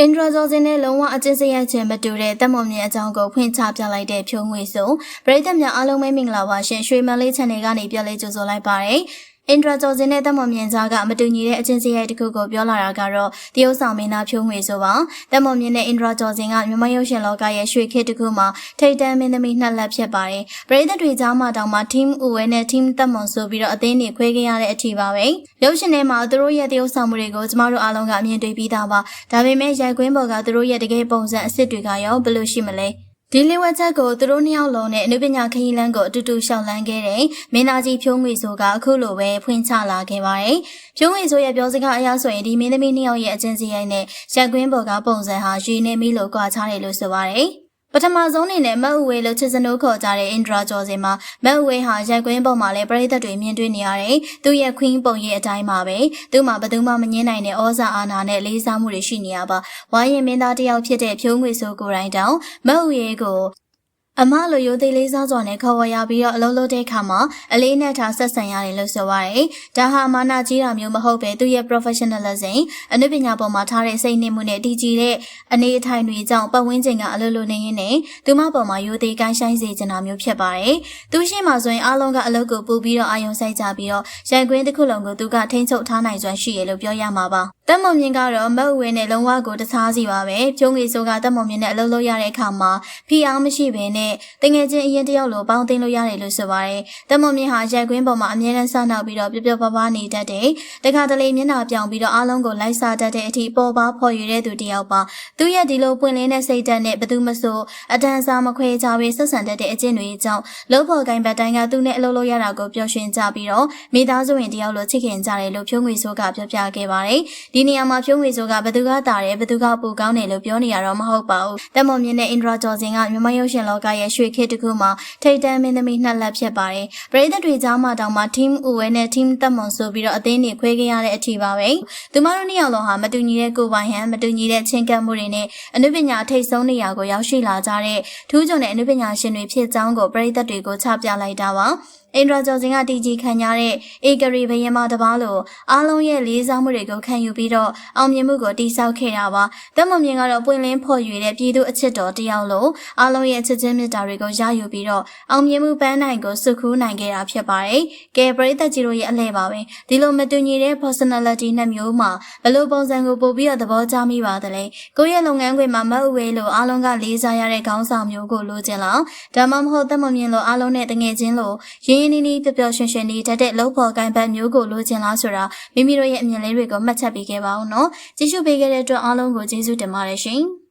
အင်ဒရာဇော်စင်နဲ့လုံးဝအကျဉ်းစရိုက်ခြင်းမတူတဲ့တက်မွန်မြင့်အကြောင်းကိုဖွင့်ချပြလိုက်တဲ့ဖြိုးငွေစုံပရိသတ်များအားလုံးပဲမင်္ဂလာပါရှင်ရွှေမလေး channel ကနေပြန်လေးကြိုဆိုလိုက်ပါတယ် အင်ဒရာဂျော်စင်နဲ့တက်မွန်မြင့်ကြားကမတူညီတဲ့အချင်းစရိုက်တစ်ခုကိုပြောလာတာကတော့တရုတ်ဆောင်မင်းသားဖြိုးငွေဆိုပါတက်မွန်မြင့်နဲ့အင်ဒရာဂျော်စင်ကမြန်မာရုပ်ရှင်လောကရဲ့ရွှေခေတ်တစ်ခုမှာထိတ်တန့်မင်းသမီးနှစ်လက်ဖြစ်ပါတယ်ပရိသတ်တွေကြားမှာတောင်မှ team ဦးဝဲနဲ့ team တက်မွန်ဆိုပြီးတော့အသင်းတွေခွဲခဲ့ရတဲ့အထိပါပဲရုပ်ရှင်ထဲမှာသူတို့ရဲ့တရုတ်ဆောင်မှုတွေကိုကျမတို့အားလုံးကအမြင်တွေ့ပြီးသားပါဒါပေမဲ့ရိုက်ကွင်းပေါ်ကသူတို့ရဲ့တကယ်ပုံစံအစ်စ်တွေကရောဘယ်လိုရှိမလဲ ဒီလေးဝက်ချက်ကိုသူတို့နှစ်ယောက်လုံးနဲ့အနုပညာခရီးလမ်းကိုအတူတူရှောက်လန်းခဲ့တဲ့မင်းသားကြီးဖြိုးငွေဆိုကအခုလိုပဲဖွင့်ချလာခဲ့ပါတယ်။ဖြိုးငွေဆိုရဲ့ပြောစကားအရဆိုရင်ဒီမင်းသမီးနှစ်ယောက်ရဲ့အချင်းစီရိုက်နဲ့ရက်ကွင်းပေါ်ကပုံစံဟာရွေနေမီလို့ကြွားချတယ်လို့ဆိုပါတယ်။ ပထမဆုံးအနေနဲ့မတ်အဝေးလို့ချစ်စနိုးခေါ်ကြတဲ့အင်ဒရာကျော်စင်မှာမတ်အဝေးဟာရက်ကွင်းပေါ်မှာလည်းပရိသတ်တွေမြင်တွေ့နေရတယ်။သူ့ရဲ့ queen ပုံရိပ်အတိုင်းပါပဲ။သူ့မှာဘယ်သူမှမငင်းနိုင်တဲ့ဩဇာအာဏာနဲ့လေးစားမှုတွေရှိနေရပါ။ဝိုင်းရင်မင်းသားတစ်ယောက်ဖြစ်တဲ့ဖြိုးငွေဆိုကိုယ်တိုင်တောင်မတ်အဝေးကို အမလိုရိုသေးလေးစားစွာနဲ့ခေါ်ဝေါ်ရပြီးတော့အလုံးလုံးတဲ့အခါမှာအလေးနဲ့ထားဆက်ဆံရတယ်လို့ဆိုပါတယ်။ဒါဟာမာနာကြီးတာမျိုးမဟုတ်ပဲသူရဲ့ professionalism အနုပညာပေါ်မှာထားတဲ့စိတ်နှိမ်မှုနဲ့တည်ကြည်တဲ့အနေအထိုင်တွေကြောင့်ပတ်ဝန်းကျင်ကအလိုလိုနေရင်းနဲ့သူမပေါ်မှာရိုသေးကိုင်းဆိုင်စေချင်တာမျိုးဖြစ်ပါတယ်။သူရှိမှဆိုရင်အားလုံးကအလုပ်ကိုပူပြီးတော့အာရုံစိုက်ကြပြီးတော့ရိုက်ကွင်းတစ်ခုလုံးကိုသူကထိန်းချုပ်ထားနိုင်စွမ်းရှိရလို့ပြောရမှာပါ။ တက်မွန်မြင့်ကတော့မဟုတ်ဝဲနဲ့လုံးဝကိုတခြားစီပါပဲ။ဖြုံးငေဆိုကတက်မွန်မြင့်နဲ့အလုပ်လုပ်ရတဲ့အခါမှာဖီအောင်မရှိဘဲနဲ့တငယ်ချင်းအရင်တယောက်လိုပေါင်းသိမ်းလို့ရတယ်လို့ဆိုပါတယ်။တက်မွန်မြင့်ဟာရိုက်ကွင်းပေါ်မှာအမြဲတမ်းစနောက်ပြီးတော့ပြပြပပနေတတ်တယ်။တခါတလေမျက်နှာပြောင်ပြီးတော့အားလုံးကိုလိုက်စားတတ်တဲ့အထိပေါ်ပါဖော်ရတဲ့သူတယောက်ပါ။သူရဲ့ဒီလိုပွင့်လင်းတဲ့စိတ်ဓာတ်နဲ့ဘသူမဆိုအတန်းစားမခွဲကြဘဲဆက်ဆံတတ်တဲ့အကျင့်တွေကြောင့်လုံးဖော်ကိုင်ဘတ်တိုင်းကသူနဲ့အလုပ်လုပ်ရတာကိုပျော်ရွှင်ကြပြီးတော့မိသားစုဝင်တယောက်လိုချစ်ခင်ကြတယ်လို့ဖြိုးငွေဆိုးကပြောပြခဲ့ပါတယ်။ဒီနေရာမှာဖြိုးငွေဆိုးကဘသူကတာတယ်ဘသူကပူကောင်းတယ်လို့ပြောနေရတော့မဟုတ်ပါဘူး။တက်မွန်မြင့်နဲ့အင်ဒရာဂျော်စင်ကမြန်မာရုပ်ရှင်လောကရဲ့ရွှေခေတ်တစ်ခုမှာထိတ်တန့်မင်းသမီးနှစ်လက်ဖြစ်ပါတယ်။ပရိသတ်တွေကြားမှာတောင်မှ team ဦးဝဲနဲ့ team တက်မွန်ဆိုပြီးတော့အသင်းတွေခွဲခဲ့ရတဲ့အထိပါပဲ။သူမတို့နှစ်ယောက်လုံးဟာမတူညီတဲ့ကိုယ်ပိုင်ဟန်မတူညီတဲ့ချင်းကပ်မှုတွေနဲ့အနုပညာထိတ်ဆုံးနေရာကိုရောက်ရှိလာကြတဲ့ထူးချွန်တဲ့အနုပညာရှင်တွေဖြစ်ကြောင်းကိုပရိသတ်တွေကိုချပြလိုက်တာပါ။ အင်ဒရာကျော်စင်ကတီကြီးခံရတဲ့ဧကရီဘယင်မတပားလိုအားလုံးရဲ့လေးစားမှုတွေကိုခံယူပြီးတော့အောင်မြင်မှုကိုတိစောက်ခဲ့တာပါ။တက်မမြင်ကတော့ပွင့်လင်းဖော်ရွေတဲ့ပြည်သူအချစ်တော်တယောက်လိုအားလုံးရဲ့ချစ်ချင်းမေတ္တာတွေကိုရယူပြီးတော့အောင်မြင်မှုပန်းနိုင်ကိုစုခူးနိုင်ခဲ့တာဖြစ်ပါတယ်။ကဲပရိသတ်ကြီးတို့ရဲ့အလဲပါပဲ။ဒီလိုမတူညီတဲ့ personality နှစ်မျိုးမှာဘယ်လိုပုံစံကိုပို့ပြီးတော့သဘောကျမိပါသလဲ။ကိုယ့်ရဲ့လုပ်ငန်းခွင်မှာမဟုတ်ဝေးလို့အားလုံးကလေးစားရတဲ့ခေါင်းဆောင်မျိုးကိုလိုချင်လား။ဒါမှမဟုတ်တက်မမြင်လို့အားလုံးနဲ့တငယ်ချင်းလို့ရင်းရင်းနှီးနှီးပျော်ပျော်ရွှင်ရွှင်နေတတ်တဲ့လုံဖော်ကိုင်ပတ်မျိုးကိုလိုချင်လားဆိုတာမိမိတို့ရဲ့အမြင်လေးတွေကိုမှတ်ချက်ပေးခဲ့ပါဦးနော်။ကြည့်ရှုပေးခဲ့တဲ့အတွက်အားလုံးကိုကျေးဇူးတင်ပါတယ်ရှင်။